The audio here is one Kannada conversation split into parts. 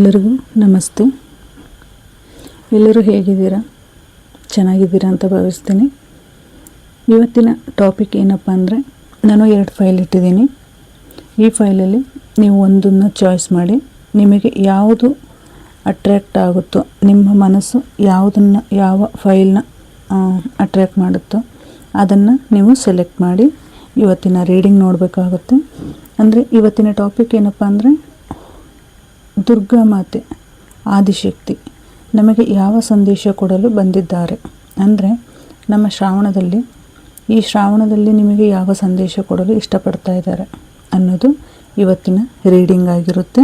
ಎಲ್ಲರಿಗೂ ನಮಸ್ತೆ. ಎಲ್ಲರೂ ಹೇಗಿದ್ದೀರಾ? ಚೆನ್ನಾಗಿದ್ದೀರಾ ಅಂತ ಭಾವಿಸ್ತೀನಿ. ಇವತ್ತಿನ ಟಾಪಿಕ್ ಏನಪ್ಪ ಅಂದರೆ, ನಾನು ಎರಡು ಫೈಲ್ ಇಟ್ಟಿದ್ದೀನಿ. ಈ ಫೈಲಲ್ಲಿ ನೀವು ಒಂದನ್ನು ಚಾಯ್ಸ್ ಮಾಡಿ, ನಿಮಗೆ ಯಾವುದು ಅಟ್ರ್ಯಾಕ್ಟ್ ಆಗುತ್ತೋ, ನಿಮ್ಮ ಮನಸ್ಸು ಯಾವುದನ್ನು, ಯಾವ ಫೈಲ್ನ ಅಟ್ರ್ಯಾಕ್ಟ್ ಮಾಡುತ್ತೋ, ಅದನ್ನು ನೀವು ಸೆಲೆಕ್ಟ್ ಮಾಡಿ, ಇವತ್ತಿನ ರೀಡಿಂಗ್ ನೋಡಬೇಕಾಗುತ್ತೆ. ಅಂದರೆ ಇವತ್ತಿನ ಟಾಪಿಕ್ ಏನಪ್ಪ ಅಂದರೆ ದುರ್ಗಾ ಮಾತೆ, ಆದಿಶಕ್ತಿ, ನಮಗೆ ಯಾವ ಸಂದೇಶ ಕೊಡಲು ಬಂದಿದ್ದಾರೆ? ಅಂದರೆ, ನಮ್ಮ ಶ್ರಾವಣದಲ್ಲಿ, ಈ ಶ್ರಾವಣದಲ್ಲಿ ನಿಮಗೆ ಯಾವ ಸಂದೇಶ ಕೊಡಲು ಇಷ್ಟಪಡ್ತಾ ಇದ್ದಾರೆ ಅನ್ನೋದು ಇವತ್ತಿನ ರೀಡಿಂಗ್ ಆಗಿರುತ್ತೆ.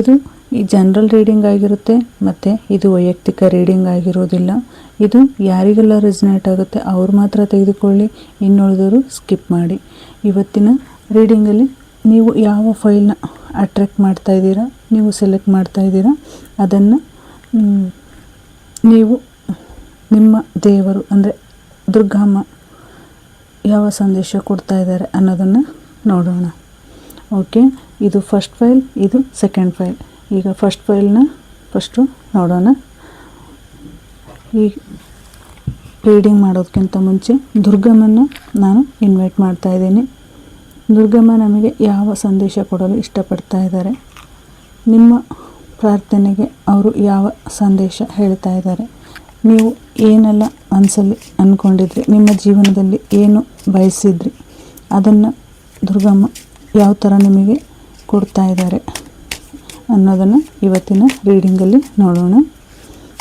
ಇದು ಈ ಜನರಲ್ ರೀಡಿಂಗ್ ಆಗಿರುತ್ತೆ, ಮತ್ತು ಇದು ವೈಯಕ್ತಿಕ ರೀಡಿಂಗ್ ಆಗಿರೋದಿಲ್ಲ. ಇದು ಯಾರಿಗೆಲ್ಲ ರೆಸಿನೇಟ್ ಆಗುತ್ತೆ ಅವ್ರು ಮಾತ್ರ ತೆಗೆದುಕೊಳ್ಳಿ, ಇನ್ನುಳಿದವರು ಸ್ಕಿಪ್ ಮಾಡಿ. ಇವತ್ತಿನ ರೀಡಿಂಗಲ್ಲಿ ನೀವು ಯಾವ ಫೈಲ್ನ ಅಟ್ರ್ಯಾಕ್ಟ್ ಮಾಡ್ತಾ ಇದ್ದೀರಾ? ನೀವು ಸೆಲೆಕ್ಟ್ ಮಾಡ್ತಾ ಇದ್ದೀರಾ? ಅದನ್ನು ನೀವು ನಿಮ್ಮ ದೇವರು, ಅಂದರೆ ದುರ್ಗಮ್ಮ ಯಾವ ಸಂದೇಶ ಕೊಡ್ತಾ ಇದ್ದಾರೆ ಅನ್ನೋದನ್ನು ನೋಡೋಣ. ಓಕೆ ಇದು ಫಸ್ಟ್ ಫೈಲ್ ಇದು ಸೆಕೆಂಡ್ ಫೈಲ್ ಈಗ ಫಸ್ಟ್ ಫೈಲ್ನ ಫಸ್ಟು ನೋಡೋಣ. ಈ ರೀಡಿಂಗ್ ಮಾಡೋದಕ್ಕಿಂತ ಮುಂಚೆ ದುರ್ಗಮ್ಮನ್ನು ನಾನು ಇನ್ವೈಟ್ ಮಾಡ್ತಾ ಇದ್ದೀನಿ. ದುರ್ಗಮ್ಮ ನಮಗೆ ಯಾವ ಸಂದೇಶ ಕೊಡಲು ಇಷ್ಟಪಡ್ತಾ ಇದ್ದಾರೆ? ನಿಮ್ಮ ಪ್ರಾರ್ಥನೆಗೆ ಅವರು ಯಾವ ಸಂದೇಶ ಹೇಳ್ತಾ ಇದ್ದಾರೆ? ನೀವು ಏನೆಲ್ಲ ಮನಸ್ಸಲ್ಲಿ ಅಂದ್ಕೊಂಡಿದ್ರಿ ನಿಮ್ಮ ಜೀವನದಲ್ಲಿ ಏನು ಬಯಸಿದ್ರಿ? ಅದನ್ನು ದುರ್ಗಮ್ಮ ಯಾವ ಥರ ನಿಮಗೆ ಕೊಡ್ತಾ ಇದ್ದಾರೆ ಅನ್ನೋದನ್ನು ಇವತ್ತಿನ ರೀಡಿಂಗಲ್ಲಿ ನೋಡೋಣ.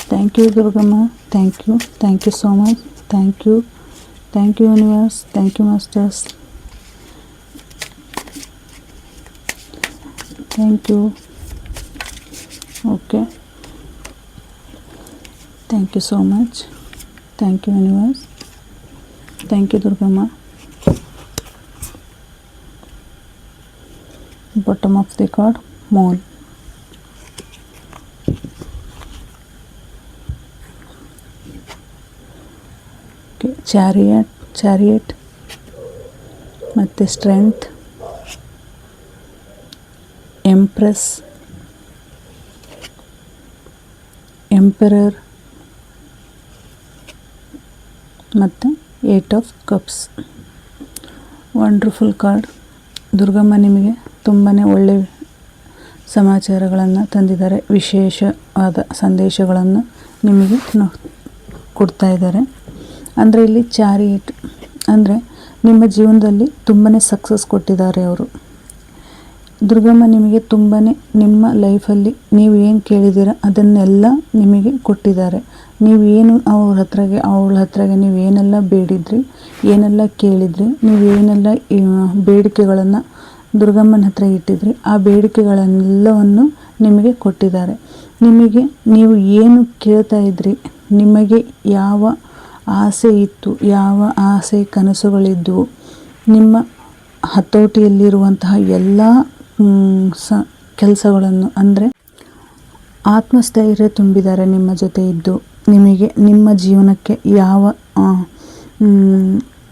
Thank you Durgamma. Thank you thank you so much thank you thank you universe thank you masters thank you okay thank you so much thank you universe thank you Durgamma bottom of the card moon okay, chariot chariot. ಮತ್ತು ಸ್ಟ್ರೆಂತ್ ಎಂಪ್ರೆಸ್ ಎಂಪರರ್ ಮತ್ತು eight of cups wonderful card Durgamma ನಿಮಗೆ ತುಂಬಾ ಒಳ್ಳೆ ಸಮಾಚಾರಗಳನ್ನು ತಂದಿದ್ದಾರೆ. ವಿಶೇಷವಾದ ಸಂದೇಶಗಳನ್ನು ನಿಮಗೆ ಕೊಡ್ತಾ ಇದ್ದಾರೆ. ಅಂದರೆ ಇಲ್ಲಿ ಚಾರಿಯೇಟ್ ಅಂದರೆ ನಿಮ್ಮ ಜೀವನದಲ್ಲಿ ತುಂಬಾ ಸಕ್ಸಸ್ ಕೊಟ್ಟಿದ್ದಾರೆ ಅವರು. ದುರ್ಗಮ್ಮ ನಿಮಗೆ ತುಂಬಾ ನಿಮ್ಮ ಲೈಫಲ್ಲಿ ನೀವು ಏನು ಕೇಳಿದ್ದೀರ ಅದನ್ನೆಲ್ಲ ನಿಮಗೆ ಕೊಟ್ಟಿದ್ದಾರೆ. ನೀವು ಏನು ಅವ್ರ ಹತ್ರಗೆ, ಅವಳ ಹತ್ರಗೆ ನೀವು ಏನೆಲ್ಲ ಬೇಡಿದ್ರಿ, ಏನೆಲ್ಲ ಕೇಳಿದ್ರಿ, ನೀವು ಏನೆಲ್ಲ ಬೇಡಿಕೆಗಳನ್ನು ದುರ್ಗಮ್ಮನ ಹತ್ರ ಇಟ್ಟಿದ್ರಿ, ಆ ಬೇಡಿಕೆಗಳೆಲ್ಲವನ್ನು ನಿಮಗೆ ಕೊಟ್ಟಿದ್ದಾರೆ. ನಿಮಗೆ ನೀವು ಏನು ಕೇಳ್ತಾ ಇದ್ರಿ, ನಿಮಗೆ ಯಾವ ಆಸೆ ಇತ್ತು, ಯಾವ ಆಸೆ ಕನಸುಗಳಿದ್ದವು ನಿಮ್ಮ ಹತೋಟಿಯಲ್ಲಿರುವಂತಹ ಎಲ್ಲ ಸ, ಕೆಲಸಗಳನ್ನು ಅಂದರೆ ಆತ್ಮಸ್ಥೈರ್ಯ ತುಂಬಿದ್ದಾರೆ ನಿಮ್ಮ ಜೊತೆ ಇದ್ದು ನಿಮಗೆ, ನಿಮ್ಮ ಜೀವನಕ್ಕೆ ಯಾವ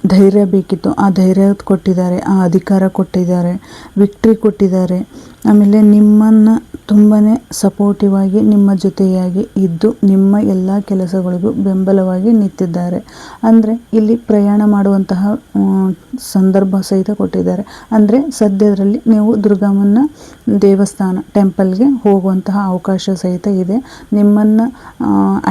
ಧೈರ್ಯ ಬೇಕಿತ್ತು ಆ ಧೈರ್ಯ ಕೊಟ್ಟಿದ್ದಾರೆ, ಆ ಅಧಿಕಾರ ಕೊಟ್ಟಿದ್ದಾರೆ, ವಿಕ್ಟ್ರಿ ಕೊಟ್ಟಿದ್ದಾರೆ ಆಮೇಲೆ ನಿಮ್ಮನ್ನು ತುಂಬಾ ಸಪೋರ್ಟಿವ್ ಆಗಿ, ನಿಮ್ಮ ಜೊತೆಯಾಗಿ ಇದ್ದು, ನಿಮ್ಮ ಎಲ್ಲ ಕೆಲಸಗಳಿಗೂ ಬೆಂಬಲವಾಗಿ ನಿಂತಿದ್ದಾರೆ. ಅಂದರೆ ಇಲ್ಲಿ ಪ್ರಯಾಣ ಮಾಡುವಂತಹ ಸಂದರ್ಭ ಸಹಿತ ಕೊಟ್ಟಿದ್ದಾರೆ. ಅಂದರೆ ಸದ್ಯದರಲ್ಲಿ ನೀವು ದುರ್ಗಮ್ಮನ ದೇವಸ್ಥಾನ ಟೆಂಪಲ್ಗೆ ಹೋಗುವಂತಹ ಅವಕಾಶ ಸಹಿತ ಇದೆ. ನಿಮ್ಮನ್ನು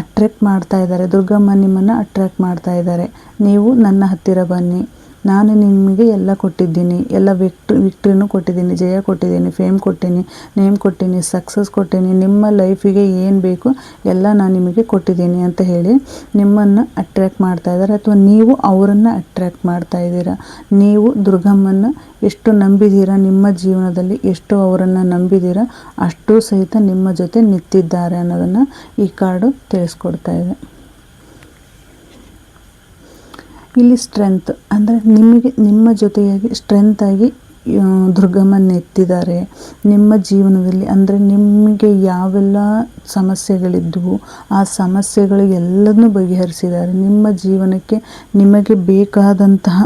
ಅಟ್ರ್ಯಾಕ್ಟ್ ಮಾಡ್ತಾ ಇದ್ದಾರೆ. ದುರ್ಗಮ್ಮ ನಿಮ್ಮನ್ನು ಅಟ್ರ್ಯಾಕ್ಟ್ ಮಾಡ್ತಾ ಇದ್ದಾರೆ. ನೀವು ನನ್ನ ಹತ್ತಿರ ಬನ್ನಿ. ನಾನು ನಿಮಗೆ ಎಲ್ಲ ಕೊಟ್ಟಿದ್ದೀನಿ, ಎಲ್ಲ ವಿಕ್ಟ್ರಿ ವಿಕ್ಟ್ರಿನೂ ಕೊಟ್ಟಿದ್ದೀನಿ, ಜಯ ಕೊಟ್ಟಿದ್ದೀನಿ ಫೇಮ್ ಕೊಟ್ಟೀನಿ ನೇಮ್ ಕೊಟ್ಟೀನಿ ಸಕ್ಸಸ್ ಕೊಟ್ಟೀನಿ, ನಿಮ್ಮ ಲೈಫಿಗೆ ಏನು ಬೇಕು ಎಲ್ಲ ನಾನು ನಿಮಗೆ ಕೊಟ್ಟಿದ್ದೀನಿ ಅಂತ ಹೇಳಿ ನಿಮ್ಮನ್ನು ಅಟ್ರ್ಯಾಕ್ಟ್ ಮಾಡ್ತಾ ಇದ್ದಾರೆ ಅಥವಾ ನೀವು ಅವರನ್ನು ಅಟ್ರ್ಯಾಕ್ಟ್ ಮಾಡ್ತಾ ಇದ್ದೀರಾ? ನೀವು ದುರ್ಗಮ್ಮನ್ನು ಎಷ್ಟು ನಂಬಿದ್ದೀರಾ? ನಿಮ್ಮ ಜೀವನದಲ್ಲಿ ಎಷ್ಟು ಅವರನ್ನು ನಂಬಿದ್ದೀರಾ? ಅಷ್ಟು ಸಹಿತ ನಿಮ್ಮ ಜೊತೆ ನಿಂತಿದ್ದಾರೆ ಅನ್ನೋದನ್ನು ಈ ಕಾರ್ಡು ತಿಳಿಸ್ಕೊಡ್ತಾ ಇದೆ. ಇಲ್ಲಿ ಸ್ಟ್ರೆಂತ್ ಅಂದರೆ ನಿಮಗೆ, ನಿಮ್ಮ ಜೊತೆಯಾಗಿ ಸ್ಟ್ರೆಂತಾಗಿ ದುರ್ಗಮ್ಮನ ಎತ್ತಿದ್ದಾರೆ. ನಿಮ್ಮ ಜೀವನದಲ್ಲಿ ಅಂದರೆ ನಿಮಗೆ ಯಾವೆಲ್ಲ ಸಮಸ್ಯೆಗಳಿದ್ದವು ಆ ಸಮಸ್ಯೆಗಳು ಎಲ್ಲದನ್ನು ಬಗೆಹರಿಸಿದ್ದಾರೆ. ನಿಮ್ಮ ಜೀವನಕ್ಕೆ ನಿಮಗೆ ಬೇಕಾದಂತಹ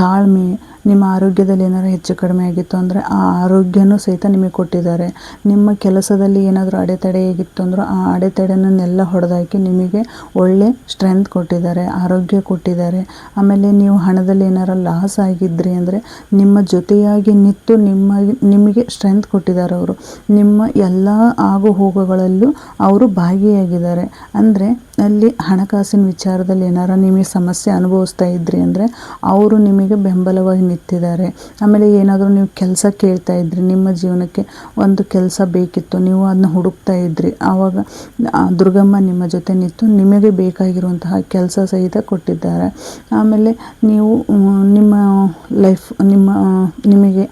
ತಾಳ್ಮೆ ನಿಮ್ಮ ಆರೋಗ್ಯದಲ್ಲಿ ಏನಾರು ಹೆಚ್ಚು ಕಡಿಮೆ ಆಗಿತ್ತು ಅಂದರೆ ಆ ಆರೋಗ್ಯನೂ ಸಹಿತ ನಿಮಗೆ ಕೊಟ್ಟಿದ್ದಾರೆ. ನಿಮ್ಮ ಕೆಲಸದಲ್ಲಿ ಏನಾದರೂ ಅಡೆತಡೆ ಹೇಗಿತ್ತು ಅಂದರೂ ಆ ಅಡೆತಡೆನನ್ನೆಲ್ಲ ಹೊಡೆದಾಕಿ ನಿಮಗೆ ಒಳ್ಳೆ ಸ್ಟ್ರೆಂತ್ ಕೊಟ್ಟಿದ್ದಾರೆ, ಆರೋಗ್ಯ ಕೊಟ್ಟಿದ್ದಾರೆ. ಆಮೇಲೆ ನೀವು ಹಣದಲ್ಲಿ ಏನಾರು ಲಾಸ್ ಆಗಿದ್ರಿ ಅಂದರೆ ನಿಮ್ಮ ಜೊತೆಯಾಗಿ ನಿಂತು ನಿಮ್ಮ, ನಿಮಗೆ ಸ್ಟ್ರೆಂತ್ ಕೊಟ್ಟಿದ್ದಾರೆ ಅವರು. ನಿಮ್ಮ ಎಲ್ಲ ಆಗು ಹೋಗುಗಳಲ್ಲೂ ಅವರು ಭಾಗಿಯಾಗಿದ್ದಾರೆ. ಅಂದರೆ ಅಲ್ಲಿ ಹಣಕಾಸಿನ ವಿಚಾರದಲ್ಲಿ ಏನಾರ ನಿಮಗೆ ಸಮಸ್ಯೆ ಅನುಭವಿಸ್ತಾ ಇದ್ರಿ ಅಂದರೆ ಅವರು ನಿಮಗೆ ಬೆಂಬಲವಾಗಿ ನಿಂತಿದ್ದಾರೆ. ಆಮೇಲೆ ಏನಾದರೂ ನೀವು ಕೆಲಸ ಕೇಳ್ತಾ ಇದ್ರಿ, ನಿಮ್ಮ ಜೀವನಕ್ಕೆ ಒಂದು ಕೆಲಸ ಬೇಕಿತ್ತು, ನೀವು ಅದನ್ನ ಹುಡುಕ್ತಾ ಇದ್ರಿ, ಆವಾಗ ದುರ್ಗಮ್ಮ ನಿಮ್ಮ ಜೊತೆ ನಿಂತು ನಿಮಗೆ ಬೇಕಾಗಿರುವಂತಹ ಕೆಲಸ ಸಹಿತ ಕೊಟ್ಟಿದ್ದಾರೆ. ಆಮೇಲೆ ನೀವು ನಿಮ್ಮ ಲೈಫ್ ನಿಮ್ಮ ನಿಮಗೆ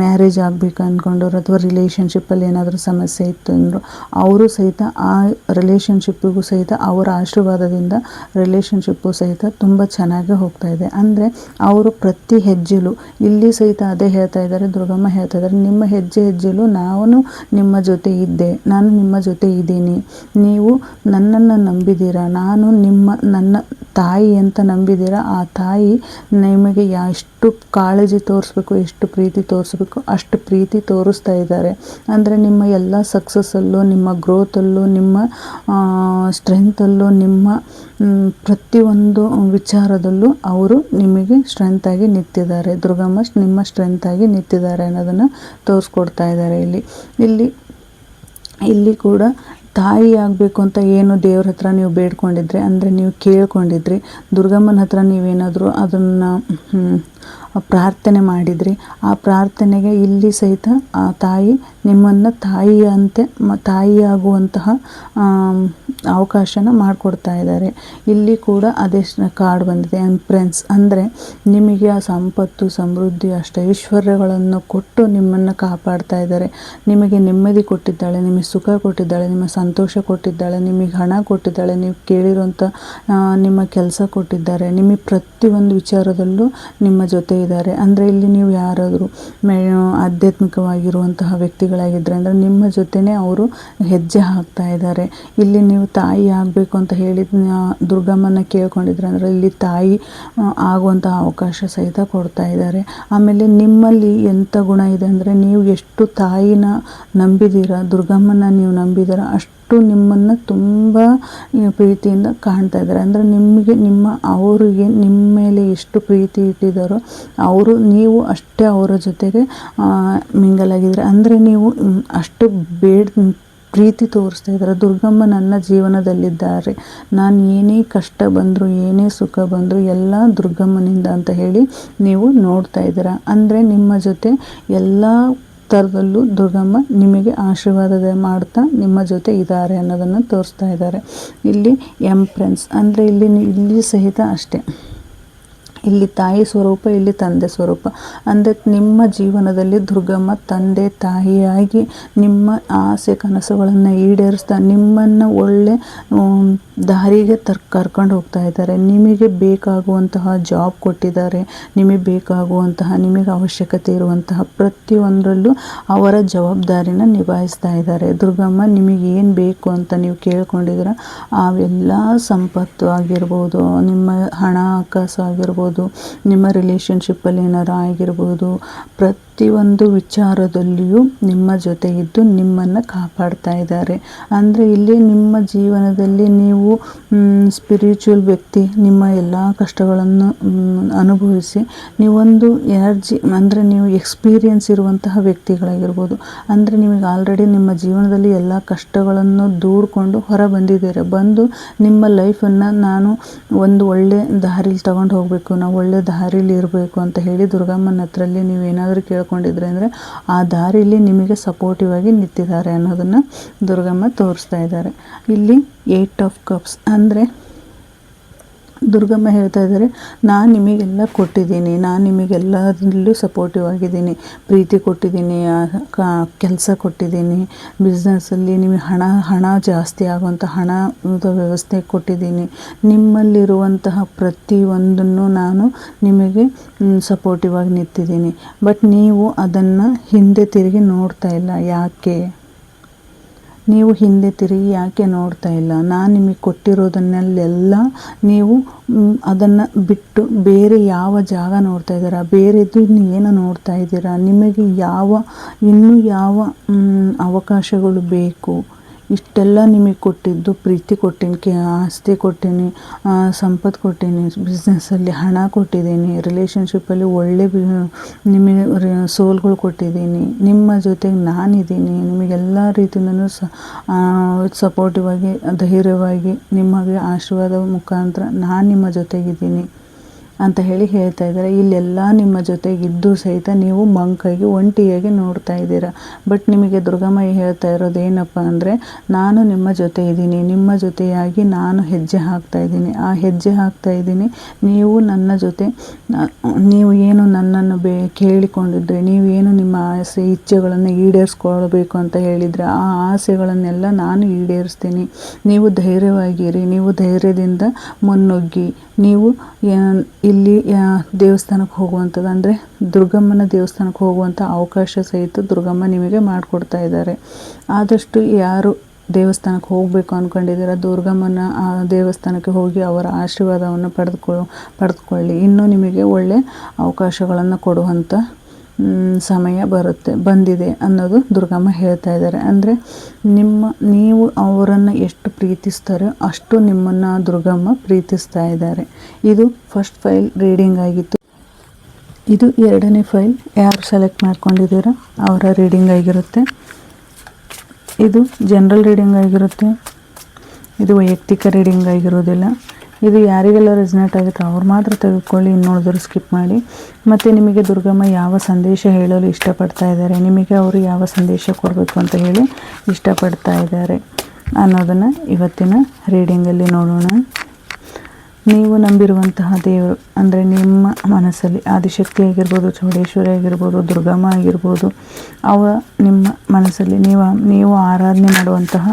ಮ್ಯಾರೇಜ್ ಆಗಬೇಕು ಅಂದ್ಕೊಂಡವ್ರು ಅಥವಾ ರಿಲೇಷನ್ಶಿಪ್ಪಲ್ಲಿ ಏನಾದರೂ ಸಮಸ್ಯೆ ಇತ್ತು ಅಂದರು, ಅವರು ಸಹಿತ ಆ ರಿಲೇಷನ್ಶಿಪ್ಪಿಗೂ ಸಹಿತ, ಅವರ ಆಶೀರ್ವಾದದಿಂದ ರಿಲೇಷನ್ಶಿಪ್ಪು ಸಹಿತ ತುಂಬ ಚೆನ್ನಾಗಿ ಹೋಗ್ತಾ ಇದೆ. ಅಂದರೆ, ಅವರು ಪ್ರತಿ ಹೆಜ್ಜೆಲೂ. ಇಲ್ಲಿ ಸಹಿತ ಅದೇ ಹೇಳ್ತಾ ಇದ್ದಾರೆ, ದುರ್ಗಮ್ಮ ಹೇಳ್ತಾ ಇದ್ದಾರೆ, ನಿಮ್ಮ ಹೆಜ್ಜೆ ಹೆಜ್ಜೆಲು ನಾನು ನಿಮ್ಮ ಜೊತೆ ಇದ್ದೆ, ನಾನು ನಿಮ್ಮ ಜೊತೆ ಇದ್ದೀನಿ. ನೀವು ನನ್ನನ್ನು ನಂಬಿದ್ದೀರಾ? ನಾನು ನಿಮ್ಮ, ನನ್ನ ತಾಯಿ ಅಂತ ನಂಬಿದ್ದೀರಾ? ಆ ತಾಯಿ ನಿಮಗೆ ಎಷ್ಟು ಕಾಳಜಿ ತೋರಿಸ್ಬೇಕು, ಎಷ್ಟು ಪ್ರೀತಿ ತೋರಿಸ್ಬೇಕು, ಅಷ್ಟು ಪ್ರೀತಿ ತೋರಿಸ್ತಾ ಇದ್ದಾರೆ. ಅಂದರೆ ನಿಮ್ಮ ಎಲ್ಲ ಸಕ್ಸಸ್ಸಲ್ಲೂ ನಿಮ್ಮ ಗ್ರೋತಲ್ಲೂ ನಿಮ್ಮ ಸ್ಟ್ರೆಂತಲ್ಲೂ ನಿಮ್ಮ ಪ್ರತಿಯೊಂದು ವಿಚಾರದಲ್ಲೂ ಅವರು ನಿಮಗೆ ಸ್ಟ್ರೆಂತಾಗಿ ನಿಂತಿದ್ದಾರೆ. ದುರ್ಗಮ್ಮ ನಿಮ್ಮ ಸ್ಟ್ರೆಂತಾಗಿ ನಿಂತಿದ್ದಾರೆ ಅನ್ನೋದನ್ನು ತೋರಿಸ್ಕೊಡ್ತಾ ಇದ್ದಾರೆ ಇಲ್ಲಿ. ಇಲ್ಲಿ ಇಲ್ಲಿ ಕೂಡ ತಾಯಿ ಆಗಬೇಕು ಅಂತ ಏನು ದೇವ್ರ ಹತ್ರ ನೀವು ಬೇಡ್ಕೊಂಡಿದ್ರಿ, ಅಂದರೆ ನೀವು ಕೇಳ್ಕೊಂಡಿದ್ರಿ, ದುರ್ಗಮ್ಮನ ಹತ್ರ ನೀವೇನಾದರೂ ಅದನ್ನು ಪ್ರಾರ್ಥನೆ ಮಾಡಿದ್ರಿ. ಆ ಪ್ರಾರ್ಥನೆಗೆ ಇಲ್ಲಿ ಸಹಿತ ಆ ತಾಯಿ ನಿಮ್ಮನ್ನು ತಾಯಿಯಂತೆ ಮ, ತಾಯಿಯಾಗುವಂತಹ ಅವಕಾಶನ ಮಾಡಿಕೊಡ್ತಾ ಇದ್ದಾರೆ. ಇಲ್ಲಿ ಕೂಡ ಅದೇ ಕಾರ್ಡ್ ಬಂದಿದೆ ಫ್ರೆಂಡ್ಸ್ ಅಂದರೆ ನಿಮಗೆ ಆ ಸಂಪತ್ತು, ಸಮೃದ್ಧಿ, ಅಷ್ಟೈಶ್ವರ್ಯಗಳನ್ನು ಕೊಟ್ಟು ನಿಮ್ಮನ್ನು ಕಾಪಾಡ್ತಾ ಇದ್ದಾರೆ. ನಿಮಗೆ ನೆಮ್ಮದಿ ಕೊಟ್ಟಿದ್ದಾಳೆ, ನಿಮಗೆ ಸುಖ ಕೊಟ್ಟಿದ್ದಾಳೆ, ನಿಮ್ಮ ಸಂತೋಷ ಕೊಟ್ಟಿದ್ದಾಳೆ, ನಿಮಗೆ ಹಣ ಕೊಟ್ಟಿದ್ದಾಳೆ, ನೀವು ಕೇಳಿರುವಂಥ ನಿಮ್ಮ ಕೆಲಸ ಕೊಟ್ಟಿದ್ದಾರೆ. ನಿಮಗೆ ಪ್ರತಿಯೊಂದು ವಿಚಾರದಲ್ಲೂ ನಿಮ್ಮ ಜೊತೆ ಇದ್ದಾರೆ. ಅಂದರೆ ಇಲ್ಲಿ ನೀವು ಯಾರಾದರೂ ಮೇ, ಆಧ್ಯಾತ್ಮಿಕವಾಗಿರುವಂತಹ ವ್ಯಕ್ತಿಗಳಾಗಿದ್ದರೆ ಅಂದರೆ ನಿಮ್ಮ ಜೊತೆನೇ ಅವರು ಹೆಜ್ಜೆ ಹಾಕ್ತಾ ಇದ್ದಾರೆ. ಇಲ್ಲಿ ನೀವು ತಾಯಿ ಆಗಬೇಕು ಅಂತ ಹೇಳಿ ದುರ್ಗಮ್ಮನ ಕೇಳ್ಕೊಂಡಿದ್ರೆ ಅಂದರೆ ಇಲ್ಲಿ ತಾಯಿ ಆಗುವಂತಹ ಅವಕಾಶ ಸಹಿತ ಕೊಡ್ತಾ ಇದ್ದಾರೆ. ಆಮೇಲೆ ನಿಮ್ಮಲ್ಲಿ ಎಂಥ ಗುಣ ಇದೆ ಅಂದರೆ ನೀವು ಎಷ್ಟು ತಾಯಿನ ನಂಬಿದ್ದೀರ ದುರ್ಗಮ್ಮನ ನೀವು ನಂಬಿದ್ದೀರ ಅಷ್ಟು ನಿಮ್ಮನ್ನು ತುಂಬ ಪ್ರೀತಿಯಿಂದ ಕಾಣ್ತಾ ಇದ್ದಾರೆ. ಅಂದರೆ ನಿಮಗೆ, ನಿಮ್ಮ, ಅವರಿಗೆ ನಿಮ್ಮ ಮೇಲೆ ಎಷ್ಟು ಪ್ರೀತಿ ಇಟ್ಟಿದ್ದಾರೋ ಅವರು, ನೀವು ಅಷ್ಟೇ ಅವರ ಜೊತೆಗೆ ಮಿಂಗಲ್ ಆಗಿದ್ರೆ ಅಂದರೆ ನೀವು ಅಷ್ಟು ಬೇಡ ಪ್ರೀತಿ ತೋರಿಸ್ತಾ ಇದ್ದಾರೆ? ದುರ್ಗಮ್ಮ ನನ್ನ ಜೀವನದಲ್ಲಿದ್ದಾರೆ. ನಾನು ಏನೇ ಕಷ್ಟ ಬಂದರೂ, ಏನೇ ಸುಖ ಬಂದರೂ, ಎಲ್ಲ ದುರ್ಗಮ್ಮನಿಂದ ಅಂತ ಹೇಳಿ ನೀವು ನೋಡ್ತಾ ಇದ್ದೀರಾ? ಅಂದರೆ ನಿಮ್ಮ ಜೊತೆ ಎಲ್ಲ ಥರದಲ್ಲೂ ದುರ್ಗಮ್ಮ ನಿಮಗೆ ಆಶೀರ್ವಾದ ಮಾಡ್ತಾ, ನಿಮ್ಮ ಜೊತೆ ಇದ್ದಾರೆ ಅನ್ನೋದನ್ನು ತೋರಿಸ್ತಾ ಇದ್ದಾರೆ. ಇಲ್ಲಿ ಎಂಪ್ರೆನ್ಸ್ ಅಂದರೆ ಇಲ್ಲಿ ಇಲ್ಲಿ ಸಹಿತ ಅಷ್ಟೇ. ಇಲ್ಲಿ ತಾಯಿ ಸ್ವರೂಪ, ಇಲ್ಲಿ ತಂದೆ ಸ್ವರೂಪ. ಅಂದರೆ ನಿಮ್ಮ ಜೀವನದಲ್ಲಿ ದುರ್ಗಮ್ಮ ತಂದೆ, ತಾಯಿಯಾಗಿ ನಿಮ್ಮ ಆಸೆ, ಕನಸುಗಳನ್ನು ಈಡೇರಿಸ್ತಾ, ನಿಮ್ಮನ್ನು ಒಳ್ಳೆ ದಾರಿಗೆ ತರ್, ಕರ್ಕೊಂಡು ಹೋಗ್ತಾ ಇದ್ದಾರೆ. ನಿಮಗೆ ಬೇಕಾಗುವಂತಹ ಜಾಬ್ ಕೊಟ್ಟಿದ್ದಾರೆ. ನಿಮಗೆ ಬೇಕಾಗುವಂತಹ, ನಿಮಗೆ ಅವಶ್ಯಕತೆ ಇರುವಂತಹ ಪ್ರತಿಯೊಂದರಲ್ಲೂ ಅವರ ಜವಾಬ್ದಾರಿನ ನಿಭಾಯಿಸ್ತಾ ಇದ್ದಾರೆ. ದುರ್ಗಮ್ಮ, ನಿಮಗೆ ಏನು ಬೇಕು ಅಂತ ನೀವು ಕೇಳ್ಕೊಂಡಿದ್ದೀರ, ಅವೆಲ್ಲ ಸಂಪತ್ತು ಆಗಿರ್ಬೋದು, ನಿಮ್ಮ ಹಣಕಾಸು ಆಗಿರ್ಬೋದು, ನಿಮ್ಮ ರಿಲೇಷನ್ಶಿಪ್ಪಲ್ಲಿ ಏನಾರು ಆಗಿರ್ಬೋದು ಪ್ರತಿಯೊಂದು ವಿಚಾರದಲ್ಲಿಯೂ ನಿಮ್ಮ ಜೊತೆ ಇದ್ದು ನಿಮ್ಮನ್ನು ಕಾಪಾಡ್ತಾ ಇದ್ದಾರೆ. ಅಂದರೆ ಇಲ್ಲಿ ನಿಮ್ಮ ಜೀವನದಲ್ಲಿ ನೀವು ಸ್ಪಿರಿಚುವಲ್ ವ್ಯಕ್ತಿ, ನಿಮ್ಮ ಎಲ್ಲ ಕಷ್ಟಗಳನ್ನು ಅನುಭವಿಸಿ ನೀವೊಂದು ಎನರ್ಜಿ, ಅಂದರೆ ನೀವು ಎಕ್ಸ್ಪೀರಿಯನ್ಸ್ ಇರುವಂತಹ ವ್ಯಕ್ತಿಗಳಾಗಿರ್ಬೋದು. ಅಂದರೆ ನಿಮಗೆ ಆಲ್ರೆಡಿ ನಿಮ್ಮ ಜೀವನದಲ್ಲಿ ಎಲ್ಲ ಕಷ್ಟಗಳನ್ನು ದೂಡಿಕೊಂಡು ಹೊರ ಬಂದಿದ್ದೀರ ಬಂದು ನಿಮ್ಮ ಲೈಫನ್ನು ನಾನು ಒಂದು ಒಳ್ಳೆ ದಾರಿಲಿ ತಗೊಂಡು ಹೋಗಬೇಕು, ನಾವು ಒಳ್ಳೆ ದಾರಿಲಿ ಇರಬೇಕು ಅಂತ ಹೇಳಿ ದುರ್ಗಮ್ಮನ ಹತ್ರಲ್ಲಿ ನೀವು ಏನಾದರೂ ಕೇಳ್ಕೊಂಡಿದ್ರೆ ಅಂದರೆ ಆ ದಾರಿಲಿ ನಿಮಗೆ ಸಪೋರ್ಟಿವ್ ಆಗಿ ನಿಂತಿದ್ದಾರೆ ಅನ್ನೋದನ್ನು ದುರ್ಗಮ್ಮ ತೋರಿಸ್ತಾ ಇದ್ದಾರೆ. ಇಲ್ಲಿ ಏಟ್ ಆಫ್ ಕಪ್ಸ್ ಅಂದರೆ ದುರ್ಗಮ್ಮ ಹೇಳ್ತಾ ಇದ್ದಾರೆ, ನಾನು ನಿಮಗೆಲ್ಲ ಕೊಟ್ಟಿದ್ದೀನಿ, ನಾನು ನಿಮಗೆಲ್ಲದರಲ್ಲೂ ಸಪೋರ್ಟಿವ್ ಆಗಿದ್ದೀನಿ. ಪ್ರೀತಿ ಕೊಟ್ಟಿದ್ದೀನಿ ಕೆಲಸ ಕೊಟ್ಟಿದ್ದೀನಿ. ಬಿಸ್ನೆಸ್ಸಲ್ಲಿ ನಿಮಗೆ ಹಣ ಹಣ ಜಾಸ್ತಿ ಆಗುವಂಥ ಹಣದ ವ್ಯವಸ್ಥೆ ಕೊಟ್ಟಿದ್ದೀನಿ. ನಿಮ್ಮಲ್ಲಿರುವಂತಹ ಪ್ರತಿಯೊಂದನ್ನು ನಾನು ನಿಮಗೆ ಸಪೋರ್ಟಿವ್ ಆಗಿ ನಿಂತಿದ್ದೀನಿ. ಬಟ್ ನೀವು ಅದನ್ನು ಹಿಂದೆ ತಿರುಗಿ ನೋಡ್ತಾ ಇಲ್ಲ, ಯಾಕೆ? ನೀವು ಹಿಂದೆ ತಿರುಗಿ ಯಾಕೆ ನೋಡ್ತಾ ಇಲ್ಲ? ನಾನು ನಿಮಗೆ ಕೊಟ್ಟಿರೋದನ್ನೆಲ್ಲ ನೀವು ಅದನ್ನು ಬಿಟ್ಟು ಬೇರೆ ಯಾವ ಜಾಗ ನೋಡ್ತಾ ಇದ್ದೀರಾ? ಬೇರೆದು ಏನು ನೋಡ್ತಾ ಇದ್ದೀರಾ? ನಿಮಗೆ ಯಾವ, ಇನ್ನೂ ಯಾವ ಅವಕಾಶಗಳು ಬೇಕು? ಇಷ್ಟೆಲ್ಲ ನಿಮಗೆ ಕೊಟ್ಟಿದ್ದು, ಪ್ರೀತಿ ಕೊಟ್ಟೀನಿ, ಕೆ, ಆಸ್ತಿ ಕೊಟ್ಟೀನಿ ಸಂಪತ್ತು ಕೊಟ್ಟೀನಿ ಬಿಸ್ನೆಸ್ಸಲ್ಲಿ ಹಣ ಕೊಟ್ಟಿದ್ದೀನಿ ರಿಲೇಷನ್ಶಿಪ್ಪಲ್ಲಿ ಒಳ್ಳೆ ನಿಮಗೆ ಸೋಲ್ಗಳು ಕೊಟ್ಟಿದ್ದೀನಿ ನಿಮ್ಮ ಜೊತೆಗೆ ನಾನಿದ್ದೀನಿ ನಿಮಗೆಲ್ಲ ರೀತಿಯೂ ಸಪೋರ್ಟಿವ್ ಆಗಿ, ಧೈರ್ಯವಾಗಿ, ನಿಮಗೆ ಆಶೀರ್ವಾದ ಮುಖಾಂತರ ನಾನು ನಿಮ್ಮ ಜೊತೆಗಿದ್ದೀನಿ. ಅಂತ ಹೇಳಿ ಹೇಳ್ತಾ ಇದ್ದಾರೆ. ಇಲ್ಲೆಲ್ಲ ನಿಮ್ಮ ಜೊತೆಗಿದ್ದು ಸಹಿತ ನೀವು ಮಂಕಾಗಿ, ಒಂಟಿಯಾಗಿ ನೋಡ್ತಾ ಇದ್ದೀರಾ. ಬಟ್ ನಿಮಗೆ ದುರ್ಗಮ್ಮ ಹೇಳ್ತಾ ಇರೋದು ಏನಪ್ಪ ಅಂದರೆ, ನಾನು ನಿಮ್ಮ ಜೊತೆ ಇದ್ದೀನಿ. ನಿಮ್ಮ ಜೊತೆಯಾಗಿ ನಾನು ಹೆಜ್ಜೆ ಹಾಕ್ತಾ ಇದ್ದೀನಿ. ಆ ಹೆಜ್ಜೆ ಹಾಕ್ತಾ ಇದ್ದೀನಿ. ನೀವು ನನ್ನ ಜೊತೆ, ನೀವು ಏನು ನನ್ನನ್ನು ಬೇ, ಕೇಳಿಕೊಂಡಿದ್ರೆ ನೀವೇನು ನಿಮ್ಮ ಆಸೆ, ಇಚ್ಛೆಗಳನ್ನು ಈಡೇರಿಸ್ಕೊಳ್ಬೇಕು ಅಂತ ಹೇಳಿದರೆ, ಆ ಆಸೆಗಳನ್ನೆಲ್ಲ ನಾನು ಈಡೇರಿಸ್ತೀನಿ. ನೀವು ಧೈರ್ಯವಾಗಿರಿ. ನೀವು ಧೈರ್ಯದಿಂದ ಮುನ್ನುಗ್ಗಿ. ನೀವು ಇಲ್ಲಿ ದೇವಸ್ಥಾನಕ್ಕೆ ಹೋಗುವಂಥದ್ದು ಅಂದರೆ ದುರ್ಗಮ್ಮನ ದೇವಸ್ಥಾನಕ್ಕೆ ಹೋಗುವಂಥ ಅವಕಾಶ ಸಹಿತ ದುರ್ಗಮ್ಮ ನಿಮಗೆ ಮಾಡಿಕೊಡ್ತಾ ಇದ್ದಾರೆ. ಆದಷ್ಟು ಯಾರು ದೇವಸ್ಥಾನಕ್ಕೆ ಹೋಗಬೇಕು ಅಂದ್ಕೊಂಡಿದ್ದೀರ ದುರ್ಗಮ್ಮನ ದೇವಸ್ಥಾನಕ್ಕೆ ಹೋಗಿ ಅವರ ಆಶೀರ್ವಾದವನ್ನು ಪಡೆದುಕೊ, ಪಡೆದುಕೊಳ್ಳಿ. ಇನ್ನೂ ನಿಮಗೆ ಒಳ್ಳೆ ಅವಕಾಶಗಳನ್ನು ಕೊಡುವಂಥ ಸಮಯ ಬರುತ್ತೆ, ಬಂದಿದೆ ಅನ್ನೋದು ದುರ್ಗಮ್ಮ ಹೇಳ್ತಾ ಇದ್ದಾರೆ. ಅಂದರೆ ನಿಮ್ಮ, ನೀವು ಅವರನ್ನು ಎಷ್ಟು ಪ್ರೀತಿಸ್ತಾರೋ ಅಷ್ಟು ನಿಮ್ಮನ್ನು ದುರ್ಗಮ್ಮ ಪ್ರೀತಿಸ್ತಾ ಇದ್ದಾರೆ. ಇದು ಫಸ್ಟ್ ಫೈಲ್ ರೀಡಿಂಗ್ ಆಗಿತ್ತು. ಇದು ಎರಡನೇ ಫೈಲ್ ಯಾರು ಸೆಲೆಕ್ಟ್ ಮಾಡ್ಕೊಂಡಿದ್ದೀರೋ? ಅವರ ರೀಡಿಂಗ್ ಆಗಿರುತ್ತೆ. ಇದು ಜನರಲ್ ರೀಡಿಂಗ್ ಆಗಿರುತ್ತೆ. ಇದು ವೈಯಕ್ತಿಕ ರೀಡಿಂಗ್ ಆಗಿರೋದಿಲ್ಲ. ಇದು ಯಾರಿಗೆಲ್ಲ ರೆಸಿನೇಟ್ ಆಗುತ್ತೆ ಅವ್ರು ಮಾತ್ರ ತೆಗೆದುಕೊಳ್ಳಿ ಇನ್ನುಳಿದ್ರು ಸ್ಕಿಪ್ ಮಾಡಿ. ಮತ್ತು ನಿಮಗೆ ದುರ್ಗಮ್ಮ ಯಾವ ಸಂದೇಶ ಹೇಳಲು ಇಷ್ಟಪಡ್ತಾ ಇದ್ದಾರೆ? ನಿಮಗೆ ಅವರು ಯಾವ ಸಂದೇಶ ಕೊಡಬೇಕು ಅಂತ ಹೇಳಿ ಇಷ್ಟಪಡ್ತಾ ಇದ್ದಾರೆ ಅನ್ನೋದನ್ನು ಇವತ್ತಿನ ರೀಡಿಂಗಲ್ಲಿ ನೋಡೋಣ. ನೀವು ನಂಬಿರುವಂತಹ ದೇವರು, ಅಂದರೆ ನಿಮ್ಮ ಮನಸ್ಸಲ್ಲಿ ಆದಿಶಕ್ತಿ ಆಗಿರ್ಬೋದು, ಚೌಡೇಶ್ವರಿ ಆಗಿರ್ಬೋದು, ದುರ್ಗಮ್ಮ ಆಗಿರ್ಬೋದು, ಅವ ನಿಮ್ಮ ಮನಸ್ಸಲ್ಲಿ ನೀವು ನೀವು ಆರಾಧನೆ ಮಾಡುವಂತಹ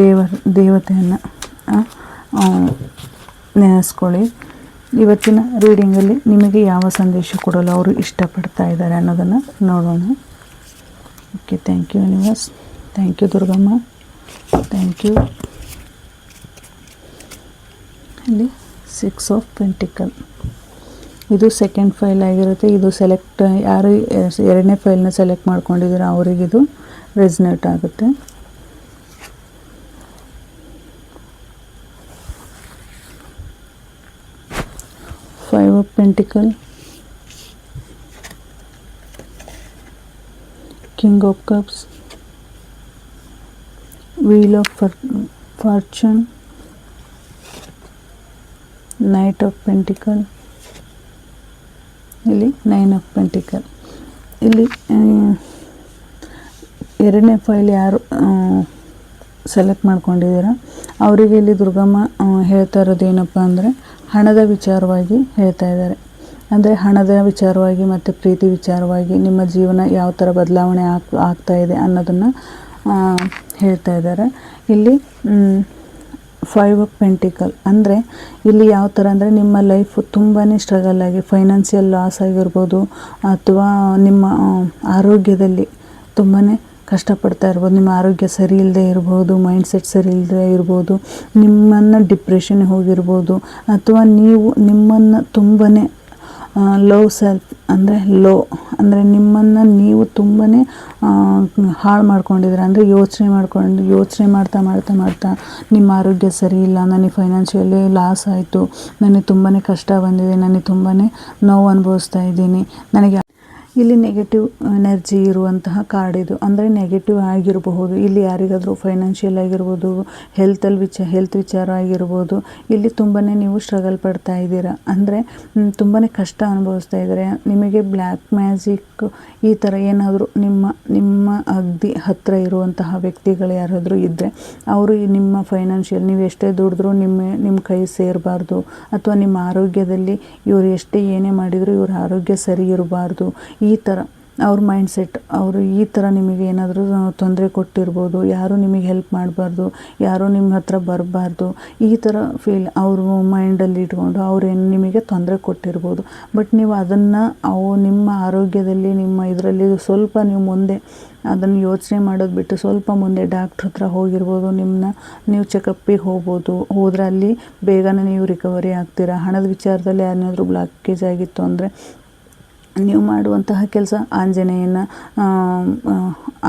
ದೇವ ದೇವರ ದೇವತೆಯನ್ನು ನೆನೆಸ್ಕೊಳ್ಳಿ. ಇವತ್ತಿನ ರೀಡಿಂಗಲ್ಲಿ ನಿಮಗೆ ಯಾವ ಸಂದೇಶ ಕೊಡಲು ಅವರು ಇಷ್ಟಪಡ್ತಾ ಇದ್ದಾರೆ ಅನ್ನೋದನ್ನು ನೋಡೋಣ. Okay thank you universe thank you Durgamma. Thank you ಇಲ್ಲಿ ಸಿಕ್ಸ್ ಆಫ್ ಪೆಂಟಿಕಲ್ ಇದು ಸೆಕೆಂಡ್ ಫೈಲ್ ಆಗಿರುತ್ತೆ. ಇದು ಸೆಲೆಕ್ಟ್ ಯಾರು ಎರಡನೇ ಫೈಲ್ನ ಸೆಲೆಕ್ಟ್ ಮಾಡ್ಕೊಂಡಿದ್ದೀರೋ ಅವರಿಗಿದು ರೆಸ್ನೇಟ್ ಆಗುತ್ತೆ. Five of pentacle king of cups. Wheel of fortune. Knight of pentacle ಇಲ್ಲಿ ನೈನ್ ಆಫ್ ಪೆಂಟಿಕಲ್ ಇಲ್ಲಿ ಎರಡನೇ ಫೈಲ್ ಯಾರು ಸೆಲೆಕ್ಟ್ ಮಾಡ್ಕೊಂಡಿದ್ದೀರಾ? ಅವರಿಗೆ ಇಲ್ಲಿ ದುರ್ಗಮ್ಮ ಹೇಳ್ತಾ ಇರೋದು ಏನಪ್ಪ ಅಂದರೆ ಹಣದ ವಿಚಾರವಾಗಿ ಹೇಳ್ತಾ ಇದ್ದಾರೆ. ಅಂದರೆ ಹಣದ ವಿಚಾರವಾಗಿ ಮತ್ತು ಪ್ರೀತಿ ವಿಚಾರವಾಗಿ ನಿಮ್ಮ ಜೀವನ ಯಾವ ಥರ ಬದಲಾವಣೆ ಆಗ್, ಆಗ್ತಾ ಇದೆ ಅನ್ನೋದನ್ನು ಹೇಳ್ತಾ ಇದ್ದಾರೆ. ಇಲ್ಲಿ ಫೈವ್ ಆಫ್ ಪೆಂಟಿಕಲ್ ಅಂದರೆ ಇಲ್ಲಿ ಯಾವ ಥರ ಅಂದರೆ ನಿಮ್ಮ ಲೈಫ್ ತುಂಬಾ ಸ್ಟ್ರಗಲ್ ಆಗಿ ಫೈನಾನ್ಷಿಯಲ್ ಲಾಸ್ ಆಗಿರ್ಬೋದು ಅಥವಾ ನಿಮ್ಮ ಆರೋಗ್ಯದಲ್ಲಿ ತುಂಬಾ ಕಷ್ಟಪಡ್ತಾ ಇರ್ಬೋದು, ನಿಮ್ಮ ಆರೋಗ್ಯ ಸರಿ ಇಲ್ಲದೆ ಇರ್ಬೋದು ಮೈಂಡ್ಸೆಟ್ ಸರಿ ಇಲ್ಲದೆ ಇರ್ಬೋದು, ನಿಮ್ಮನ್ನು ಡಿಪ್ರೆಷನ್ ಹೋಗಿರ್ಬೋದು, ಅಥವಾ ನೀವು ನಿಮ್ಮನ್ನು ತುಂಬಾ ಲೋ ಸೆಲ್ಫ್ ಅಂದರೆ ಲೋ ಅಂದರೆ ನಿಮ್ಮನ್ನು ನೀವು ತುಂಬಾ ಹಾಳು ಮಾಡ್ಕೊಂಡಿದ್ದೀರ ಅಂದರೆ ಯೋಚನೆ ಮಾಡ್ಕೊಂಡು, ಯೋಚನೆ ಮಾಡ್ತಾ ಮಾಡ್ತಾ ಮಾಡ್ತಾ, ನಿಮ್ಮ ಆರೋಗ್ಯ ಸರಿ ಇಲ್ಲ ನನಗೆ ಫೈನಾನ್ಷಿಯಲಿ ಲಾಸ್ ಆಯಿತು, ನನಗೆ ತುಂಬಾ ಕಷ್ಟ ಬಂದಿದೆ, ನನಗೆ ತುಂಬಾ ನೋವು ಅನುಭವಿಸ್ತಾ ಇದ್ದೀನಿ, ನನಗೆ ಇಲ್ಲಿ ನೆಗೆಟಿವ್ ಎನರ್ಜಿ ಇರುವಂತಹ ಕಾರ್ಡ್ ಇದು. ಅಂದರೆ ನೆಗೆಟಿವ್ ಆಗಿರಬಹುದು, ಇಲ್ಲಿ ಯಾರಿಗಾದರೂ ಫೈನಾನ್ಷಿಯಲ್ ಆಗಿರ್ಬೋದು ಹೆಲ್ತಲ್ಲಿ ವಿಚ ಹೆಲ್ತ್ ವಿಚಾರ ಆಗಿರ್ಬೋದು, ಇಲ್ಲಿ ತುಂಬಾ ನೀವು ಸ್ಟ್ರಗಲ್ ಪಡ್ತಾ ಇದ್ದೀರಾ. ಅಂದರೆ ತುಂಬಾ ಕಷ್ಟ ಅನುಭವಿಸ್ತಾ ಇದ್ದಾರೆ. ನಿಮಗೆ ಬ್ಲ್ಯಾಕ್ ಮ್ಯಾಜಿಕ್ ಈ ಥರ ಏನಾದರೂ ನಿಮ್ಮ ನಿಮ್ಮ ಅಗ್ದಿ ಹತ್ತಿರ ಇರುವಂತಹ ವ್ಯಕ್ತಿಗಳು ಯಾರಾದರೂ ಇದ್ದರೆ ಅವರು ನಿಮ್ಮ ಫೈನಾನ್ಷಿಯಲ್ ನೀವು ಎಷ್ಟೇ ದುಡಿದ್ರೂ ನಿಮ್ಮ ನಿಮ್ಮ ಕೈ ಸೇರಬಾರ್ದು. ಅಥವಾ ನಿಮ್ಮ ಆರೋಗ್ಯದಲ್ಲಿ ಇವರು ಎಷ್ಟೇ ಏನೇ ಮಾಡಿದರೂ ಇವರ ಆರೋಗ್ಯ ಸರಿ ಇರಬಾರ್ದು. ಥರ ಅವ್ರ ಮೈಂಡ್ ಸೆಟ್ ಅವರು ಈ ಥರ ನಿಮಗೆ ಏನಾದರೂ ತೊಂದರೆ ಕೊಟ್ಟಿರ್ಬೋದು, ಯಾರೂ ನಿಮಗೆ ಹೆಲ್ಪ್ ಮಾಡಬಾರ್ದು, ಯಾರೂ ನಿಮ್ಮ ಹತ್ರ ಬರಬಾರ್ದು, ಈ ಥರ ಫೀಲ್ ಅವರು ಮೈಂಡಲ್ಲಿ ಇಟ್ಕೊಂಡು ಅವ್ರೇನು ನಿಮಗೆ ತೊಂದರೆ ಕೊಟ್ಟಿರ್ಬೋದು. ಬಟ್ ನೀವು ಅದನ್ನು ಅವು ನಿಮ್ಮ ಆರೋಗ್ಯದಲ್ಲಿ, ನಿಮ್ಮ ಇದರಲ್ಲಿ ಸ್ವಲ್ಪ ನೀವು ಮುಂದೆ ಅದನ್ನು ಯೋಚನೆ ಮಾಡೋದು ಬಿಟ್ಟು ಸ್ವಲ್ಪ ಮುಂದೆ ಡಾಕ್ಟ್ರ್ ಹತ್ರ ಹೋಗಿರ್ಬೋದು ನಿಮ್ಮನ್ನ ನೀವು ಚೆಕಪ್ಪಿಗೆ ಹೋಗ್ಬೋದು, ಹೋದ್ರೆ ಅಲ್ಲಿ ಬೇಗನೆ ನೀವು ರಿಕವರಿ ಆಗ್ತೀರಾ? ಹಣದ ವಿಚಾರದಲ್ಲಿ ಏನಾದರೂ ಬ್ಲಾಕೇಜ್ ಆಗಿತ್ತು ಅಂದರೆ ನೀವು ಮಾಡುವಂತಹ ಕೆಲಸ ಆಂಜನೇಯನ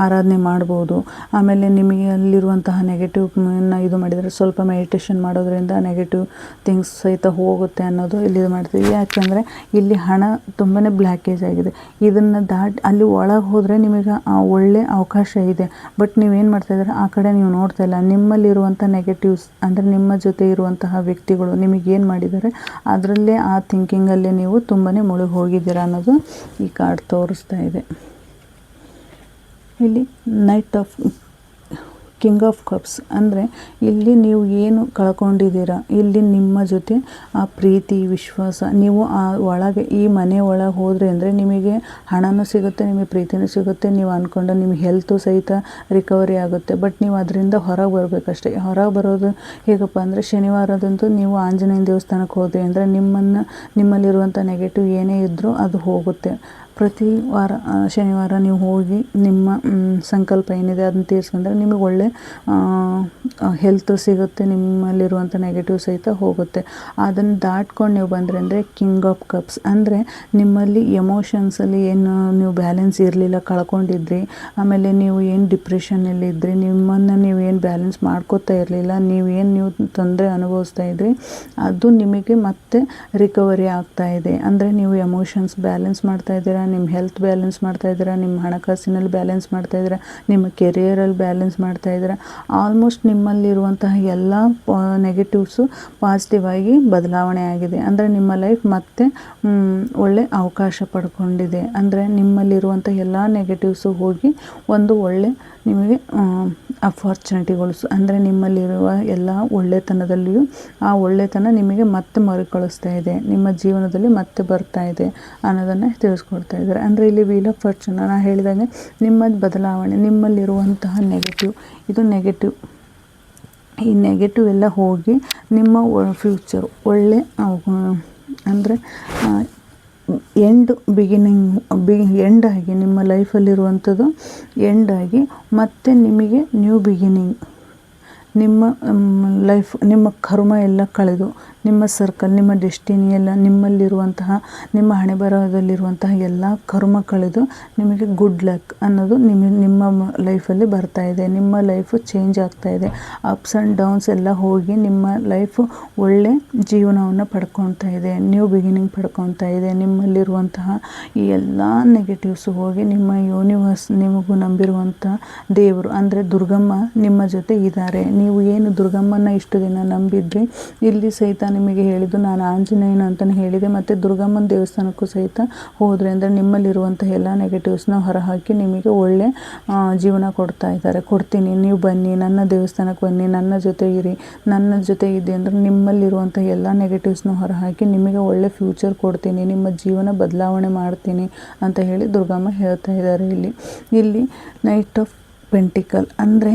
ಆರಾಧನೆ ಮಾಡ್ಬೋದು. ಆಮೇಲೆ ನಿಮಗೆ ಅಲ್ಲಿರುವಂತಹ ನೆಗೆಟಿವ್ನ ಇದು ಮಾಡಿದರೆ ಸ್ವಲ್ಪ ಮೆಡಿಟೇಷನ್ ಮಾಡೋದ್ರಿಂದ ನೆಗೆಟಿವ್ ಥಿಂಗ್ಸ್ ಸಹಿತ ಹೋಗುತ್ತೆ ಅನ್ನೋದು ಇಲ್ಲಿ ಇದು ಮಾಡ್ತೀವಿ. ಯಾಕೆಂದರೆ ಇಲ್ಲಿ ಹಣ ತುಂಬಾ ಬ್ಲ್ಯಾಕೇಜ್ ಆಗಿದೆ. ಇದನ್ನು ದಾಟಿ, ಅಲ್ಲಿ ಒಳಗೆ ಹೋದರೆ ನಿಮಗೆ ಒಳ್ಳೆ ಅವಕಾಶ ಇದೆ. ಬಟ್ ನೀವೇನು ಮಾಡ್ತಾಯಿದ್ದೀರ ಆ ಕಡೆ ನೀವು ನೋಡ್ತಾ ಇಲ್ಲ. ನಿಮ್ಮಲ್ಲಿರುವಂಥ ನೆಗೆಟಿವ್ಸ್ ಅಂದರೆ ನಿಮ್ಮ ಜೊತೆ ಇರುವಂತಹ ವ್ಯಕ್ತಿಗಳು ನಿಮಗೇನು ಮಾಡಿದ್ದಾರೆ? ಅದರಲ್ಲೇ ಆ ಥಿಂಕಿಂಗಲ್ಲೇ ನೀವು ತುಂಬಾ ಮುಳುಗಿ ಹೋಗಿದ್ದೀರಾ ಅನ್ನೋದು ಈ ಕಾರ್ಡ್ ತೋರಿಸ್ತಾ ಇದೆ. ಇಲ್ಲಿ knight of king of cups ಅಂದರೆ ಇಲ್ಲಿ ನೀವು ಏನು ಕಳ್ಕೊಂಡಿದ್ದೀರಾ? ಇಲ್ಲಿ ನಿಮ್ಮ ಜೊತೆ ಆ ಪ್ರೀತಿ, ವಿಶ್ವಾಸ, ನೀವು ಆ ಒಳಗೆ, ಈ ಮನೆ ಒಳಗೆ ಹೋದರೆ ಅಂದರೆ ನಿಮಗೆ ಹಣನೂ ಸಿಗುತ್ತೆ, ನಿಮಗೆ ಪ್ರೀತಿನೂ ಸಿಗುತ್ತೆ, ನೀವು ಅಂದ್ಕೊಂಡು ನಿಮ್ಮ ಹೆಲ್ತು ಸಹಿತ ರಿಕವರಿ ಆಗುತ್ತೆ. ಬಟ್ ನೀವು ಅದರಿಂದ ಹೊರಗೆ ಬರಬೇಕಷ್ಟೇ. ಹೊರಗೆ ಬರೋದು ಹೇಗಪ್ಪ ಅಂದರೆ ಶನಿವಾರದಂತೂ ನೀವು ಆಂಜನೇಯ ದೇವಸ್ಥಾನಕ್ಕೆ ಹೋದ್ರಿ ಅಂದರೆ ನಿಮ್ಮನ್ನು, ನಿಮ್ಮಲ್ಲಿರುವಂಥ ನೆಗೆಟಿವ್ ಏನೇ ಇದ್ದರೂ ಅದು ಹೋಗುತ್ತೆ. ಪ್ರತಿ ವಾರ ಶನಿವಾರ ನೀವು ಹೋಗಿ ನಿಮ್ಮ ಸಂಕಲ್ಪ ಏನಿದೆ ಅದನ್ನ ತೀರಿಸ್ಕೊಂಡ್ರೆ ನಿಮಗೆ ಒಳ್ಳೆ ಹೆಲ್ತ್ ಸಿಗುತ್ತೆ, ನಿಮ್ಮಲ್ಲಿರುವಂಥ ನೆಗೆಟಿವ್ ಸಹಿತ ಹೋಗುತ್ತೆ. ಅದನ್ನು ದಾಟ್ಕೊಂಡು ನೀವು ಬಂದರೆ ಅಂದರೆ ಕಿಂಗ್ ಆಫ್ ಕಪ್ಸ್ ಅಂದರೆ ನಿಮ್ಮಲ್ಲಿ ಎಮೋಷನ್ಸಲ್ಲಿ ಏನು ನೀವು ಬ್ಯಾಲೆನ್ಸ್ ಇರಲಿಲ್ಲ, ಕಳ್ಕೊಂಡಿದ್ರಿ, ಆಮೇಲೆ ನೀವು ಏನು ಡಿಪ್ರೆಷನ್ನಲ್ಲಿದ್ರಿ ನಿಮ್ಮನ್ನು ನೀವು ಏನು ಬ್ಯಾಲೆನ್ಸ್ ಮಾಡ್ಕೋತಾ ಇರಲಿಲ್ಲ, ನೀವು ಏನು ನೀವು ತೊಂದರೆ ಅನುಭವಿಸ್ತಾ ಇದ್ರಿ, ಅದು ನಿಮಗೆ ಮತ್ತೆ ರಿಕವರಿ ಆಗ್ತಾ ಇದೆ. ಅಂದರೆ ನೀವು ಎಮೋಷನ್ಸ್ ಬ್ಯಾಲೆನ್ಸ್ ಮಾಡ್ತಾ ಇದ್ದೀರಾ ನಿಮ್ಮ ಹೆಲ್ತ್ ಬ್ಯಾಲೆನ್ಸ್ ಮಾಡ್ತಾ ಇದ್ದೀರಾ ನಿಮ್ಮ ಹಣಕಾಸಿನಲ್ಲಿ ಬ್ಯಾಲೆನ್ಸ್ ಮಾಡ್ತಾ ಇದ್ದೀರಾ ನಿಮ್ಮ ಕೆರಿಯರಲ್ಲಿ ಬ್ಯಾಲೆನ್ಸ್ ಮಾಡ್ತಾ ಇದ್ದೀರಾ ಆಲ್ಮೋಸ್ಟ್ ನಿಮ್ಮಲ್ಲಿರುವಂತಹ ಎಲ್ಲ ನೆಗೆಟಿವ್ಸು ಪಾಸಿಟಿವ್ ಆಗಿ ಬದಲಾವಣೆ ಆಗಿದೆ. ಅಂದರೆ ನಿಮ್ಮ ಲೈಫ್ ಮತ್ತೆ ಒಳ್ಳೆ ಅವಕಾಶ ಪಡ್ಕೊಂಡಿದೆ. ಅಂದರೆ ನಿಮ್ಮಲ್ಲಿರುವಂಥ ಎಲ್ಲ ನೆಗೆಟಿವ್ಸು ಹೋಗಿ ಒಂದು ಒಳ್ಳೆ ನಿಮಗೆ ಅಪಾರ್ಚುನಿಟಿಗಳು. ಅಂದರೆ ನಿಮ್ಮಲ್ಲಿರುವ ಎಲ್ಲ ಒಳ್ಳೆತನದಲ್ಲಿಯೂ ಆ ಒಳ್ಳೆತನ ನಿಮಗೆ ಮತ್ತೆ ಮರುಕಳಿಸ್ತಾ ಇದೆ. ನಿಮ್ಮ ಜೀವನದಲ್ಲಿ ಮತ್ತೆ ಬರ್ತಾ ಇದೆ ಅನ್ನೋದನ್ನು ತಿಳಿಸ್ಕೊಡ್ತಾ ಇದ್ದಾರೆ. ಅಂದರೆ ಇಲ್ಲಿ ವೀಲ್ ಆಫ್ ಫಾರ್ಚುನ್ ನಾನು ಹೇಳಿದಂಗೆ ನಿಮ್ಮ ಬದಲಾವಣೆ, ನಿಮ್ಮಲ್ಲಿರುವಂತಹ ನೆಗೆಟಿವ್ ಇದು ನೆಗೆಟಿವ್ ಈ ನೆಗೆಟಿವ್ ಎಲ್ಲ ಹೋಗಿ ನಿಮ್ಮ ಫ್ಯೂಚರ್ ಒಳ್ಳೆ, ಅಂದರೆ ಎಂಡ್ ಬಿಗಿನಿಂಗ್ ಬಿ ಎಂಡಾಗಿ ನಿಮ್ಮ ಲೈಫಲ್ಲಿರುವಂಥದ್ದು ಎಂಡಾಗಿ ಮತ್ತೆ ನಿಮಗೆ ನ್ಯೂ ಬಿಗಿನಿಂಗ್ ನಿಮ್ಮ ಲೈಫ್ ನಿಮ್ಮ ಕರ್ಮ ಎಲ್ಲ ಕಳೆದು ನಿಮ್ಮ ಸರ್ಕಲ್ ನಿಮ್ಮ ಡೆಸ್ಟಿನಿ ಎಲ್ಲ ನಿಮ್ಮಲ್ಲಿರುವಂತಹ, ನಿಮ್ಮ ಹಣೆ ಬರಹದಲ್ಲಿರುವಂತಹ ಎಲ್ಲ ಕರ್ಮ ಕಳೆದು ನಿಮಗೆ ಗುಡ್ ಲಕ್ ಅನ್ನೋದು ನಿಮ್ಮ ನಿಮ್ಮ ಲೈಫಲ್ಲಿ ಬರ್ತಾ ಇದೆ. ನಿಮ್ಮ ಲೈಫು ಚೇಂಜ್ ಆಗ್ತಾ ಇದೆ. ಅಪ್ಸ್ ಆ್ಯಂಡ್ ಡೌನ್ಸ್ ಎಲ್ಲ ಹೋಗಿ ನಿಮ್ಮ ಲೈಫು ಒಳ್ಳೆ ಜೀವನವನ್ನು ಪಡ್ಕೊತಾ ಇದೆ. ನ್ಯೂ ಬಿಗಿನಿಂಗ್ ಪಡ್ಕೊತಾ ಇದೆ. ನಿಮ್ಮಲ್ಲಿರುವಂತಹ ಈ ಎಲ್ಲ ನೆಗೆಟಿವ್ಸು ಹೋಗಿ ನಿಮ್ಮ ಯೂನಿವರ್ಸ್ ನಿಮಗೂ ನಂಬಿರುವಂಥ ದೇವರು ಅಂದರೆ ದುರ್ಗಮ್ಮ ನಿಮ್ಮ ಜೊತೆ ಇದ್ದಾರೆ. ನೀವು ಏನು ದುರ್ಗಮ್ಮನ ಇಷ್ಟು ದಿನ ನಂಬಿದ್ರಿ, ಇಲ್ಲಿ ಸಹಿತ ನಿಮಗೆ ಹೇಳಿದ್ದು, ನಾನು ಆಂಜನೇಯನ ಅಂತಲೇ ಹೇಳಿದೆ. ಮತ್ತು ದುರ್ಗಮ್ಮನ ದೇವಸ್ಥಾನಕ್ಕೂ ಸಹಿತ ಹೋದರೆ ಅಂದರೆ ನಿಮ್ಮಲ್ಲಿರುವಂಥ ಎಲ್ಲ ನೆಗೆಟಿವ್ಸ್ನ ಹೊರಹಾಕಿ ನಿಮಗೆ ಒಳ್ಳೆ ಜೀವನ ಕೊಡ್ತಾ ಇದ್ದಾರೆ. ಕೊಡ್ತೀನಿ, ನೀವು ಬನ್ನಿ, ನನ್ನ ದೇವಸ್ಥಾನಕ್ಕೆ ಬನ್ನಿ, ನನ್ನ ಜೊತೆ ಇರಿ, ನನ್ನ ಜೊತೆ ಇದೆ ಅಂದರೆ ನಿಮ್ಮಲ್ಲಿರುವಂಥ ಎಲ್ಲ ನೆಗೆಟಿವ್ಸ್ನ ಹೊರಹಾಕಿ ನಿಮಗೆ ಒಳ್ಳೆ ಫ್ಯೂಚರ್ ಕೊಡ್ತೀನಿ, ನಿಮ್ಮ ಜೀವನ ಬದಲಾವಣೆ ಮಾಡ್ತೀನಿ ಅಂತ ಹೇಳಿ ದುರ್ಗಮ್ಮ ಹೇಳ್ತಾ ಇದ್ದಾರೆ ಇಲ್ಲಿ. ಇಲ್ಲಿ ನೈಟ್ ಆಫ್ ಪೆಂಟಿಕಲ್ ಅಂದರೆ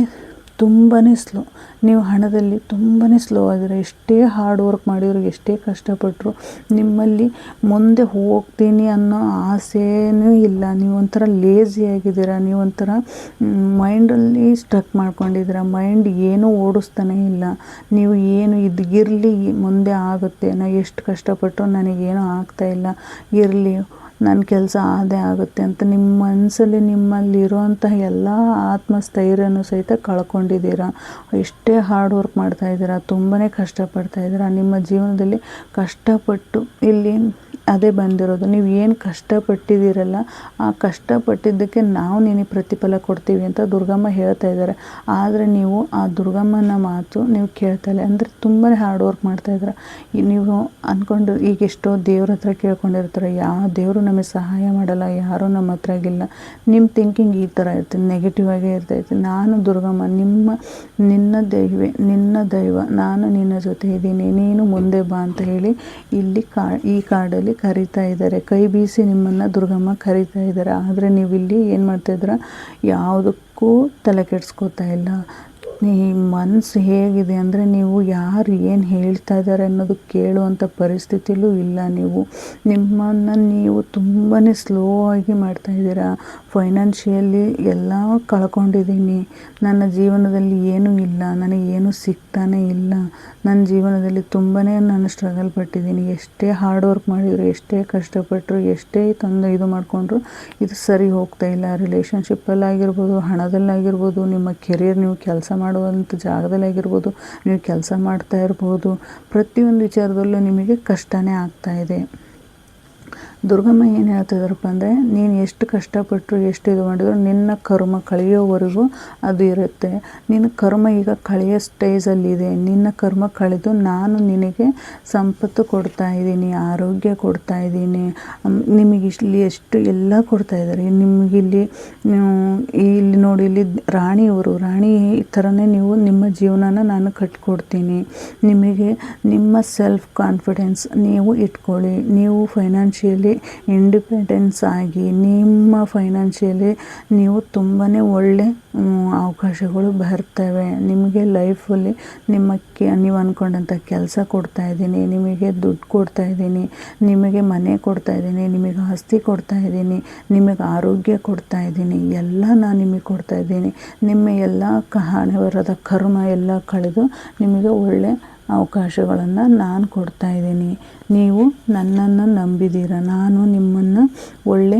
ತುಂಬಾ ಸ್ಲೋ ನೀವು ಹಣದಲ್ಲಿ ತುಂಬಾ ಸ್ಲೋ ಆಗಿರೋ, ಎಷ್ಟೇ ಹಾರ್ಡ್ ವರ್ಕ್ ಮಾಡಿದ್ರು ಎಷ್ಟೇ ಕಷ್ಟಪಟ್ಟರು ನಿಮ್ಮಲ್ಲಿ ಮುಂದೆ ಹೋಗ್ತೀನಿ ಅನ್ನೋ ಆಸೆಯೂ ಇಲ್ಲ. ನೀವು ಒಂಥರ ಲೇಝಿ ಆಗಿದ್ದೀರಾ, ನೀವು ಒಂಥರ ಮೈಂಡಲ್ಲಿ ಸ್ಟ್ರಕ್ ಮಾಡ್ಕೊಂಡಿದ್ದೀರ ಮೈಂಡ್ ಏನೂ ಓಡಿಸ್ತಾನೆ ಇಲ್ಲ. ನೀವು ಏನು ಇದ್ಗಿರಲಿ ಮುಂದೆ ಆಗುತ್ತೆ. ನಾ ಎಷ್ಟು ಕಷ್ಟಪಟ್ಟರು ನನಗೇನೂ ಆಗ್ತಾಯಿಲ್ಲ ಇರಲಿ ನನ್ನ ಕೆಲಸ ಆದೇ ಆಗುತ್ತೆ ಅಂತ ನಿಮ್ಮ ಮನಸ್ಸಲ್ಲಿ ನಿಮ್ಮಲ್ಲಿ ಇರುವಂತಹ ಎಲ್ಲ ಆತ್ಮಸ್ಥೈರ್ಯನೂ ಸಹಿತ ಕಳ್ಕೊಂಡಿದ್ದೀರಾ? ಎಷ್ಟೇ ಹಾರ್ಡ್ ವರ್ಕ್ ಮಾಡ್ತಾ ಇದ್ದೀರಾ ತುಂಬಾ ಕಷ್ಟಪಡ್ತಾ ಇದ್ದೀರಾ, ನಿಮ್ಮ ಜೀವನದಲ್ಲಿ ಕಷ್ಟಪಟ್ಟು ಇಲ್ಲಿ ಅದೇ ಬಂದಿರೋದು. ನೀವು ಏನು ಕಷ್ಟಪಟ್ಟಿದ್ದೀರಲ್ಲ, ಆ ಕಷ್ಟಪಟ್ಟಿದ್ದಕ್ಕೆ ನಾವು ನಿನಗೆ ಪ್ರತಿಫಲ ಕೊಡ್ತೀವಿ ಅಂತ ದುರ್ಗಮ್ಮ ಹೇಳ್ತಾ ಇದ್ದಾರೆ. ಆದರೆ ನೀವು ಆ ದುರ್ಗಮ್ಮನ ಮಾತು ನೀವು ಕೇಳ್ತಾ ಇಲ್ಲ. ಅಂದರೆ ತುಂಬಾ ಹಾರ್ಡ್ ವರ್ಕ್ ಮಾಡ್ತಾಯಿದ್ದೀರ ನೀವು ಅಂದ್ಕೊಂಡು ಈಗ ಎಷ್ಟೋ ದೇವ್ರ ಹತ್ರ ಕೇಳ್ಕೊಂಡಿರ್ತಾರೆ. ಯಾವ ದೇವರು ನಮಗೆ ಸಹಾಯ ಮಾಡಲ್ಲ, ಯಾರೂ ನಮ್ಮ ಹತ್ರಗಿಲ್ಲ ನಿಮ್ಮ ಥಿಂಕಿಂಗ್ ಈ ಥರ ಇರ್ತದೆ ನೆಗೆಟಿವ್ ಆಗೇ ಇರ್ತೈತೆ. ನಾನು ದುರ್ಗಮ್ಮ, ನಿಮ್ಮ, ನಿನ್ನ ದೈವೆ, ನಿನ್ನ ದೈವ, ನಾನು ನಿನ್ನ ಜೊತೆ ಇದ್ದೀನಿ. ನೀನು ಮುಂದೆ ಬಾ ಅಂತ ಹೇಳಿ ಇಲ್ಲಿ ಕಾ, ಈ ಕಾರ್ಡಲ್ಲಿ ಕರೀತಾ ಇದ್ದಾರೆ. ಕೈ ಬೀಸಿ ನಿಮ್ಮನ್ನು ದುರ್ಗಮ್ಮ ಕರೀತಾ ಇದ್ದಾರೆ. ಆದರೆ ನೀವು ಇಲ್ಲಿ ಏನು ಮಾಡ್ತಾಯಿದ್ದೀರ ಯಾವುದಕ್ಕೂ ತಲೆ ಕೆಡಿಸ್ಕೋತಾ ಇಲ್ಲ. ಮನಸ್ಸು ಹೇಗಿದೆ ಅಂದರೆ ನೀವು ಯಾರು ಏನು ಹೇಳ್ತಾ ಇದ್ದಾರೆ ಅನ್ನೋದು ಕೇಳುವಂಥ ಪರಿಸ್ಥಿತಿಲೂ ಇಲ್ಲ ನೀವು. ನಿಮ್ಮನ್ನು ನೀವು ತುಂಬಾ ಸ್ಲೋ ಆಗಿ ಮಾಡ್ತಾ ಇದ್ದೀರಾ. ಫೈನಾನ್ಷಿಯಲಿ ಎಲ್ಲ ಕಳ್ಕೊಂಡಿದ್ದೀನಿ. ನನ್ನ ಜೀವನದಲ್ಲಿ ಏನೂ ಇಲ್ಲ. ನನಗೆ ಏನೂ ಸಿಗ್ತಾನೇ ಇಲ್ಲ. ನನ್ನ ಜೀವನದಲ್ಲಿ ತುಂಬಾ ನಾನು ಸ್ಟ್ರಗಲ್ ಪಟ್ಟಿದ್ದೀನಿ. ಎಷ್ಟೇ ಹಾರ್ಡ್ ವರ್ಕ್ ಮಾಡಿದ್ರು, ಎಷ್ಟೇ ಕಷ್ಟಪಟ್ಟರು ಎಷ್ಟೇ ತಂದು ಇದು ಮಾಡಿಕೊಂಡ್ರು, ಇದು ಸರಿ ಹೋಗ್ತಾ ಇಲ್ಲ. ರಿಲೇಷನ್ಶಿಪ್ಪಲ್ಲಾಗಿರ್ಬೋದು ಹಣದಲ್ಲಾಗಿರ್ಬೋದು, ನಿಮ್ಮ ಕೆರಿಯರ್ ನೀವು ಕೆಲಸ ಮಾಡುವಂಥ ಜಾಗದಲ್ಲಾಗಿರ್ಬೋದು ನೀವು ಕೆಲಸ ಮಾಡ್ತಾ ಇರ್ಬೋದು ಪ್ರತಿಯೊಂದು ವಿಚಾರದಲ್ಲೂ ನಿಮಗೆ ಕಷ್ಟನೇ ಆಗ್ತಾ ಇದೆ. ದುರ್ಗಮ್ಮ ಏನು ಹೇಳ್ತಿದ್ದಾರಪ್ಪ ಅಂದರೆ, ನೀನು ಎಷ್ಟು ಕಷ್ಟಪಟ್ಟರು ಎಷ್ಟು ಇದು ಮಾಡಿದ್ರು ನಿನ್ನ ಕರ್ಮ ಕಳೆಯೋವರೆಗೂ ಅದು ಇರುತ್ತೆ. ನಿನ್ನ ಕರ್ಮ ಈಗ ಕಳೆಯೋ ಸ್ಟೇಜಲ್ಲಿದೆ ನಿನ್ನ ಕರ್ಮ ಕಳೆದು ನಾನು ನಿನಗೆ ಸಂಪತ್ತು ಕೊಡ್ತಾ ಇದ್ದೀನಿ, ಆರೋಗ್ಯ ಕೊಡ್ತಾ ಇದ್ದೀನಿ. ನಿಮಗೆ ಇಲ್ಲಿ ಎಷ್ಟು ಎಲ್ಲ ಕೊಡ್ತಾ ಇದ್ದಾರೆ. ನಿಮಗಿಲ್ಲಿ ಇಲ್ಲಿ ನೋಡಿ, ಇಲ್ಲಿ ರಾಣಿಯವರು ರಾಣಿ ಈ ಥರನೇ ನೀವು ನಿಮ್ಮ ಜೀವನನ ನಾನು ಕಟ್ಕೊಡ್ತೀನಿ. ನಿಮಗೆ ನಿಮ್ಮ ಸೆಲ್ಫ್ ಕಾನ್ಫಿಡೆನ್ಸ್ ನೀವು ಇಟ್ಕೊಳ್ಳಿ. ನೀವು ಫೈನಾನ್ಷಿಯಲಿ ಇಂಡಿಪೆಂಡೆನ್ಸ್ ಆಗಿ ನಿಮ್ಮ ಫೈನಾನ್ಷಿಯಲಿ ನೀವು ತುಂಬಾ ಒಳ್ಳೆ ಅವಕಾಶಗಳು ಬರ್ತವೆ. ನಿಮಗೆ ಲೈಫಲ್ಲಿ ನಿಮ್ಮ ಕೆ, ನೀವು ಅಂದ್ಕೊಂಡಂಥ ಕೆಲಸ ಕೊಡ್ತಾ ಇದ್ದೀನಿ, ನಿಮಗೆ ದುಡ್ಡು ಕೊಡ್ತಾ ಇದ್ದೀನಿ, ನಿಮಗೆ ಮನೆ ಕೊಡ್ತಾ ಇದ್ದೀನಿ, ನಿಮಗೆ ಆಸ್ತಿ ಕೊಡ್ತಾ ಇದ್ದೀನಿ, ನಿಮಗೆ ಆರೋಗ್ಯ ಕೊಡ್ತಾ ಇದ್ದೀನಿ, ಎಲ್ಲ ನಾನು ನಿಮಗೆ ಕೊಡ್ತಾ ಇದ್ದೀನಿ. ನಿಮ್ಮ ಎಲ್ಲ ಹಣೆ ಬರದ, ಕರ್ಮ ಎಲ್ಲ ಕಳೆದು ನಿಮಗೆ ಒಳ್ಳೆ ಅವಕಾಶಗಳನ್ನು ನಾನು ಕೊಡ್ತಾ ಇದ್ದೀನಿ. ನೀವು ನನ್ನನ್ನು ನಂಬಿದ್ದೀರ ನಾನು ನಿಮ್ಮನ್ನು ಒಳ್ಳೆ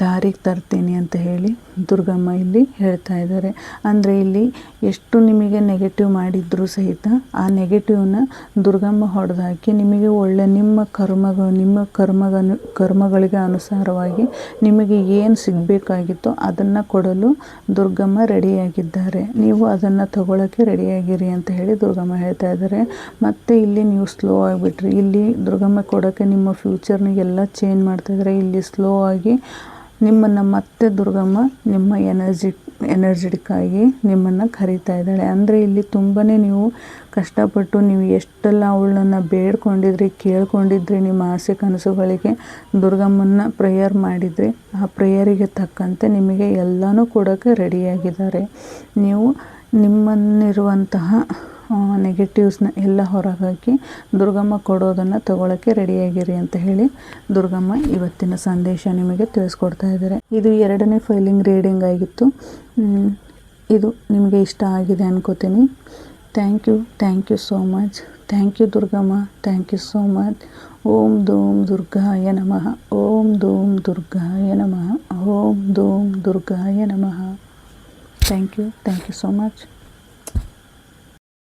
ದಾರಿಗೆ ತರ್ತೀನಿ ಅಂತ ಹೇಳಿ ದುರ್ಗಮ್ಮ ಇಲ್ಲಿ ಹೇಳ್ತಾ ಇದ್ದಾರೆ. ಅಂದರೆ ಇಲ್ಲಿ ಎಷ್ಟು ನಿಮಗೆ ನೆಗೆಟಿವ್ ಮಾಡಿದರೂ ಸಹಿತ ಆ ನೆಗೆಟಿವ್ನ ದುರ್ಗಮ್ಮ ಹೊಡೆದಾಕಿ ನಿಮಗೆ ಒಳ್ಳೆ ನಿಮ್ಮ ಕರ್ಮಗಳು ನಿಮ್ಮ ಕರ್ಮಗನು, ಕರ್ಮಗಳಿಗೆ ಅನುಸಾರವಾಗಿ ನಿಮಗೆ ಏನು ಸಿಗಬೇಕಾಗಿತ್ತೋ ಅದನ್ನು ಕೊಡಲು ದುರ್ಗಮ್ಮ ರೆಡಿಯಾಗಿದ್ದಾರೆ. ನೀವು ಅದನ್ನು ತಗೊಳ್ಳೋಕ್ಕೆ ರೆಡಿಯಾಗಿರಿ ಅಂತ ಹೇಳಿ ದುರ್ಗಮ್ಮ ಹೇಳ್ತಾ ಇದ್ದಾರೆ. ಮತ್ತು ಇಲ್ಲಿ ನೀವು ಸ್ಲೋ ಆಗಿಬಿಟ್ರಿ. ಇಲ್ಲಿ ದುರ್ಗಮ್ಮ ಕೊಡೋಕ್ಕೆ ನಿಮ್ಮ ಫ್ಯೂಚರ್ನಿಗೆಲ್ಲ ಚೇಂಜ್ ಮಾಡ್ತಾಯಿದ್ದಾರೆ ಇಲ್ಲಿ ಸ್ಲೋ ಆಗಿ ನಿಮ್ಮನ್ನು ಮತ್ತೆ ದುರ್ಗಮ್ಮ, ನಿಮ್ಮ ಎನರ್ಜಿ ಎನರ್ಜೆಟಿಕ್ ಆಗಿ ನಿಮ್ಮನ್ನು ಕರೀತಾ ಇದ್ದಾಳೆ. ಅಂದರೆ ಇಲ್ಲಿ ತುಂಬಾ ನೀವು ಕಷ್ಟಪಟ್ಟು ನೀವು ಎಷ್ಟೆಲ್ಲ ಅವಳನ್ನು ಬೇಡ್ಕೊಂಡಿದ್ರಿ, ಕೇಳ್ಕೊಂಡಿದ್ರಿ ನಿಮ್ಮ ಆಸೆ ಕನಸುಗಳಿಗೆ ದುರ್ಗಮ್ಮನ ಪ್ರೇಯರ್ ಮಾಡಿದರೆ ಆ ಪ್ರೇಯರಿಗೆ ತಕ್ಕಂತೆ ನಿಮಗೆ ಎಲ್ಲನೂ ಕೊಡೋಕ್ಕೆ ರೆಡಿಯಾಗಿದ್ದಾರೆ ನೀವು ನಿಮ್ಮನ್ನಿರುವಂತಹ ನೆಗೆಟಿವ್ಸ್ನ ಎಲ್ಲ ಹೊರಹಾಕಿ ದುರ್ಗಮ್ಮ ಕೊಡೋದನ್ನು ತಗೊಳ್ಳೋಕ್ಕೆ ರೆಡಿಯಾಗಿರಿ ಅಂತ ಹೇಳಿ ದುರ್ಗಮ್ಮ ಇವತ್ತಿನ ಸಂದೇಶ ನಿಮಗೆ ತಿಳಿಸ್ಕೊಡ್ತಾ ಇದ್ದಾರೆ. ಇದು ಎರಡನೇ ಫೈಲಿಂಗ್ ರೀಡಿಂಗ್ ಆಗಿತ್ತು. ಇದು ನಿಮಗೆ ಇಷ್ಟ ಆಗಿದೆ ಅನ್ಕೋತೀನಿ. Thank you thank you so much thank you Durgamma thank you so much ಓಂ ಧೂಮ್ ದುರ್ಗಾಯ ನಮಃ. ಓಂ ಧೂಮ್ ದುರ್ಗಾಯ ನಮಃ. ಓಂ ಧೂಮ್ ದುರ್ಗಾಯ ನಮಃ. Thank you thank you so much